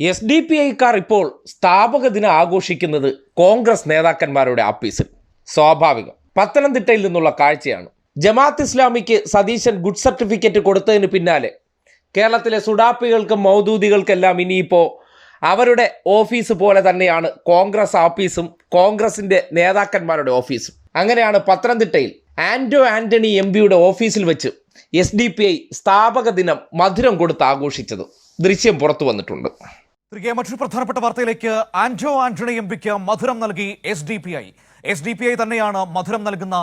S D P ഐക്കാർ ഇപ്പോൾ സ്ഥാപക ദിനം ആഘോഷിക്കുന്നത് കോൺഗ്രസ് നേതാക്കന്മാരുടെ ആപ്പീസിൽ. സ്വാഭാവികം. പത്തനംതിട്ടയിൽ നിന്നുള്ള കാഴ്ചയാണ്. ജമാഅത്ത് ഇസ്ലാമിക്ക് സതീശൻ ഗുഡ് സർട്ടിഫിക്കറ്റ് കൊടുത്തതിന് പിന്നാലെ കേരളത്തിലെ സുഡാപ്പികൾക്കും മൗദൂദികൾക്കെല്ലാം ഇനിയിപ്പോൾ അവരുടെ ഓഫീസ് പോലെ തന്നെയാണ് കോൺഗ്രസ് ഓഫീസും കോൺഗ്രസിന്റെ നേതാക്കന്മാരുടെ ഓഫീസും. അങ്ങനെയാണ് പത്തനംതിട്ടയിൽ ആന്റോ ആന്റണി എം പിയുടെ ഓഫീസിൽ വെച്ച് എസ് ഡി പി ഐ സ്ഥാപക ദിനം മധുരം കൊടുത്ത് ആഘോഷിച്ചത്. ദൃശ്യം പുറത്തു വന്നിട്ടുണ്ട്. തിരികെ മറ്റൊരു പ്രധാനപ്പെട്ട വാർത്തയിലേക്ക് ആന്റോ ആന്റണി എം പിക്ക് മധുരം നൽകി S D P I S D P I തന്നെയാണ് മധുരം നൽകുന്ന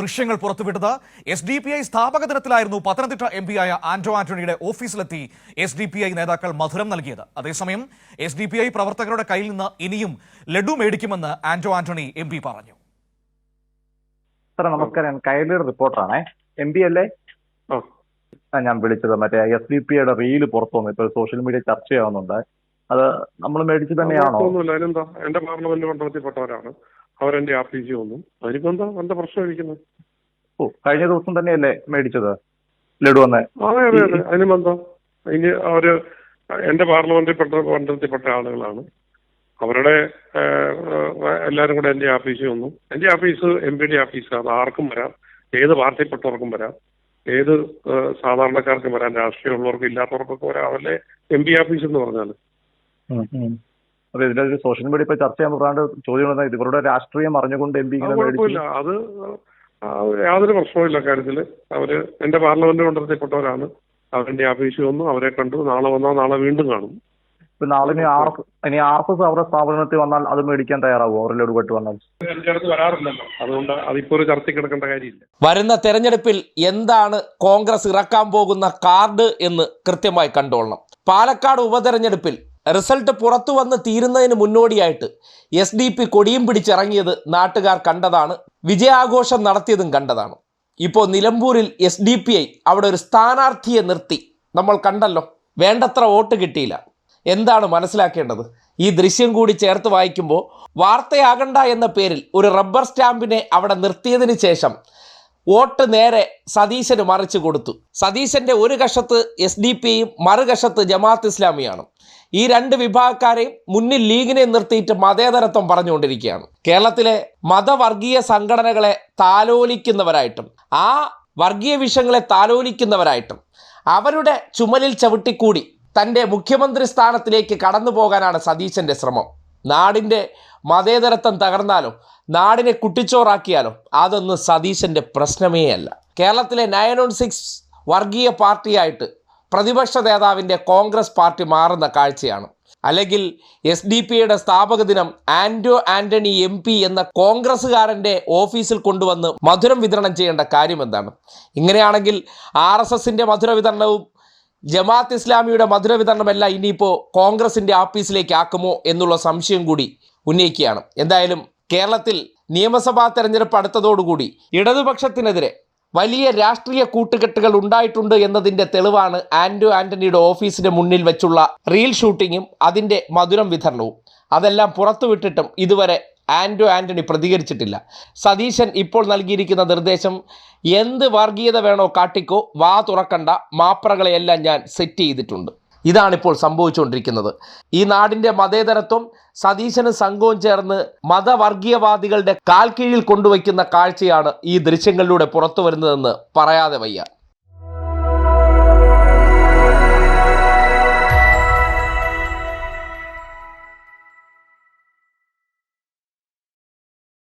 ദൃശ്യങ്ങൾ പുറത്തുവിട്ടത്. എസ് ഡി പി ഐ സ്ഥാപക ദിനത്തിലായിരുന്നു പത്തനംതിട്ട എം പിയായ ആന്റോ ആന്റണിയുടെ ഓഫീസിലെത്തി എസ് ഡി പി ഐ നേതാക്കൾ മധുരം നൽകിയത്. അതേസമയം എസ് ഡി പി ഐ പ്രവർത്തകരുടെ കയ്യിൽ നിന്ന് ഇനിയും ലഡു മേടിക്കുമെന്ന് ആന്റോ ആന്റണി എം പി പറഞ്ഞു. നമസ്കാരം. ഞാൻ റിപ്പോർട്ടറാണേ. എം പി അല്ലേ? ഞാൻ വിളിച്ചത് മറ്റേ എസ് ഡി പി ഐയുടെ റീൽ പുറത്തു വന്നു ഇപ്പോൾ സോഷ്യൽ മീഡിയ ചർച്ചയാവുന്നുണ്ട് അത് നമ്മൾ മേടിച്ചു തന്നെയാണോ? അതിനെന്താ? എന്റെ പാർലമെന്റ് മണ്ഡലത്തിൽപ്പെട്ടവരാണ്. അവരെന്റെ ആഫീസിൽ വന്നു അതിനിപ്പോ എന്താ എന്താ പ്രശ്നം ഇരിക്കുന്നത് ഓ കഴിഞ്ഞ ദിവസം തന്നെയല്ലേ മേടിച്ചത്? ലഡു വന്നേ. അതെ അതെ അതെ. അതിന് ബന്ധം ഇനി അവർ എന്റെ പാർലമെന്റിൽപ്പെട്ട മണ്ഡലത്തിൽപ്പെട്ട ആളുകളാണ്. അവരുടെ എല്ലാവരും കൂടെ എന്റെ ആഫീസിൽ വന്നു എന്റെ ആഫീസ് എം പിയുടെ ഓഫീസാണ് ആർക്കും വരാം. ഏത് പാർട്ടിപ്പെട്ടവർക്കും വരാം. ഏത് സാധാരണക്കാർക്കും വരാം. രാഷ്ട്രീയമുള്ളവർക്കും ഇല്ലാത്തവർക്കൊക്കെ വരാം. അവരുടെ എം പി ഓഫീസ് എന്ന് പറഞ്ഞാൽ ഉം, ഇതിന്റെ ഒരു സോഷ്യൽ മീഡിയ ഇപ്പൊ ചർച്ച ചെയ്യാൻ പറയാണ്ട് ചോദ്യം വന്നത് ഇത് ഇവരുടെ രാഷ്ട്രീയം അറിഞ്ഞുകൊണ്ട് എം പി അത് ഇങ്ങനെ അത് യാതൊരു പ്രശ്നവുമില്ല കാര്യത്തിൽ അവർ എന്റെ പാർലമെന്റ് മണ്ഡലത്തിൽപ്പെട്ടവരാണ്. അവരുടെ ഓഫീസിൽ വന്നു അവരെ കണ്ടു. നാളെ വന്നാൽ നാളെ വീണ്ടും കാണും. ഇപ്പൊ നാളെ ഇനി ആർ എസ് ഇനി ആർ എസ് അവരുടെ സ്ഥാപനത്തിൽ വന്നാൽ അത് മേടിക്കാൻ തയ്യാറാവോ? അവർ ലഡു പെട്ട് വന്നാൽ വരാറില്ലല്ലോ. അതുകൊണ്ട് അതിപ്പോ ഒരു ചർച്ചയ്ക്ക് കിടക്കേണ്ട കാര്യമില്ല. വരുന്ന തെരഞ്ഞെടുപ്പിൽ എന്താണ് കോൺഗ്രസ് ഇറക്കാൻ പോകുന്ന കാർഡ് എന്ന് കൃത്യമായി കണ്ടോളണം. പാലക്കാട് ഉപതെരഞ്ഞെടുപ്പിൽ റിസൾട്ട് പുറത്തു വന്ന് തീരുന്നതിന് മുന്നോടിയായിട്ട് എസ് ഡി പി കൊടിയും പിടിച്ചിറങ്ങിയത് നാട്ടുകാർ കണ്ടതാണ് വിജയാഘോഷം നടത്തിയതും കണ്ടതാണ്. ഇപ്പോൾ നിലമ്പൂരിൽ എസ് ഡി പി ഐ അവിടെ ഒരു സ്ഥാനാർത്ഥിയെ നിർത്തി. നമ്മൾ കണ്ടല്ലോ വേണ്ടത്ര വോട്ട് കിട്ടിയില്ല. എന്താണ് മനസ്സിലാക്കേണ്ടത്? ഈ ദൃശ്യം കൂടി ചേർത്ത് വായിക്കുമ്പോൾ വാർത്തയാകണ്ട എന്ന പേരിൽ ഒരു റബ്ബർ സ്റ്റാമ്പിനെ അവിടെ നിർത്തിയതിന് ശേഷം വോട്ട് നേരെ സതീശന് മറിച്ചു കൊടുത്തു. സതീശന്റെ ഒരു കഷത്ത് എസ് ഡി പിയും മറുകഷത്ത് ജമാഅത്ത് ഇസ്ലാമിയാണ്. ഈ രണ്ട് വിഭാഗക്കാരെയും മുന്നിൽ ലീഗിനെ നിർത്തിയിട്ട് മതേതരത്വം പറഞ്ഞുകൊണ്ടിരിക്കുകയാണ്. കേരളത്തിലെ മതവർഗീയ സംഘടനകളെ താലോലിക്കുന്നവരായിട്ടും ആ വർഗീയ വിഷയങ്ങളെ താലോലിക്കുന്നവരായിട്ടും അവരുടെ ചുമലിൽ ചവിട്ടിക്കൂടി തന്റെ മുഖ്യമന്ത്രി സ്ഥാനത്തിലേക്ക് കടന്നു പോകാനാണ് സതീശന്റെ ശ്രമം. നാടിന്റെ മതേതരത്വം തകർന്നാലോ നാടിനെ കുട്ടിച്ചോറാക്കിയാലോ അതൊന്നും സതീശന്റെ പ്രശ്നമേ അല്ല. കേരളത്തിലെ നയൻ ഓൺ സിക്സ് വർഗീയ പാർട്ടിയായിട്ട് പ്രതിപക്ഷ നേതാവിന്റെ കോൺഗ്രസ് പാർട്ടി മാറുന്ന കാഴ്ചയാണ്. അല്ലെങ്കിൽ എസ് ഡി പി യുടെ സ്ഥാപക ദിനം ആൻഡോ ആന്റണി എം പി എന്ന കോൺഗ്രസ്സുകാരന്റെ ഓഫീസിൽ കൊണ്ടുവന്ന് മധുരം വിതരണം ചെയ്യേണ്ട കാര്യം എന്താണ്? ഇങ്ങനെയാണെങ്കിൽ ആർ എസ് എസിന്റെ മധുര വിതരണവും ജമാഅത്ത് ഇസ്ലാമിയുടെ മധുര വിതരണമെല്ലാം ഇനിയിപ്പോൾ കോൺഗ്രസിന്റെ ആഫീസിലേക്ക് ആക്കുമോ എന്നുള്ള സംശയം കൂടി ഉന്നയിക്കുകയാണ്. എന്തായാലും കേരളത്തിൽ നിയമസഭാ തെരഞ്ഞെടുപ്പ് അടുത്തതോടുകൂടി ഇടതുപക്ഷത്തിനെതിരെ വലിയ രാഷ്ട്രീയ കൂട്ടുകെട്ടുകൾ ഉണ്ടായിട്ടുണ്ട് എന്നതിന്റെ തെളിവാണ് ആന്റോ ആന്റണിയുടെ ഓഫീസിന് മുന്നിൽ വെച്ചുള്ള റീൽ ഷൂട്ടിങ്ങും അതിന്റെ മധുരം വിതരണവും. അതെല്ലാം പുറത്തുവിട്ടിട്ടും ഇതുവരെ ആന്റോ ആന്റണി പ്രതികരിച്ചിട്ടില്ല. സതീശൻ ഇപ്പോൾ നൽകിയിരിക്കുന്ന നിർദ്ദേശം എന്ത് വർഗീയത വേണോ കാട്ടിക്കോ വാ തുറക്കണ്ട മാപ്രകളെയെല്ലാം ഞാൻ സെറ്റ് ചെയ്തിട്ടുണ്ട്. ഇതാണിപ്പോൾ സംഭവിച്ചുകൊണ്ടിരിക്കുന്നത്. ഈ നാടിന്റെ മതേതരത്വം സതീശനും സംഘവും ചേർന്ന് മതവർഗീയവാദികളുടെ കാൽ കീഴിൽ കൊണ്ടുവയ്ക്കുന്ന കാഴ്ചയാണ് ഈ ദൃശ്യങ്ങളിലൂടെ പുറത്തു വരുന്നതെന്ന് പറയാതെ വയ്യ.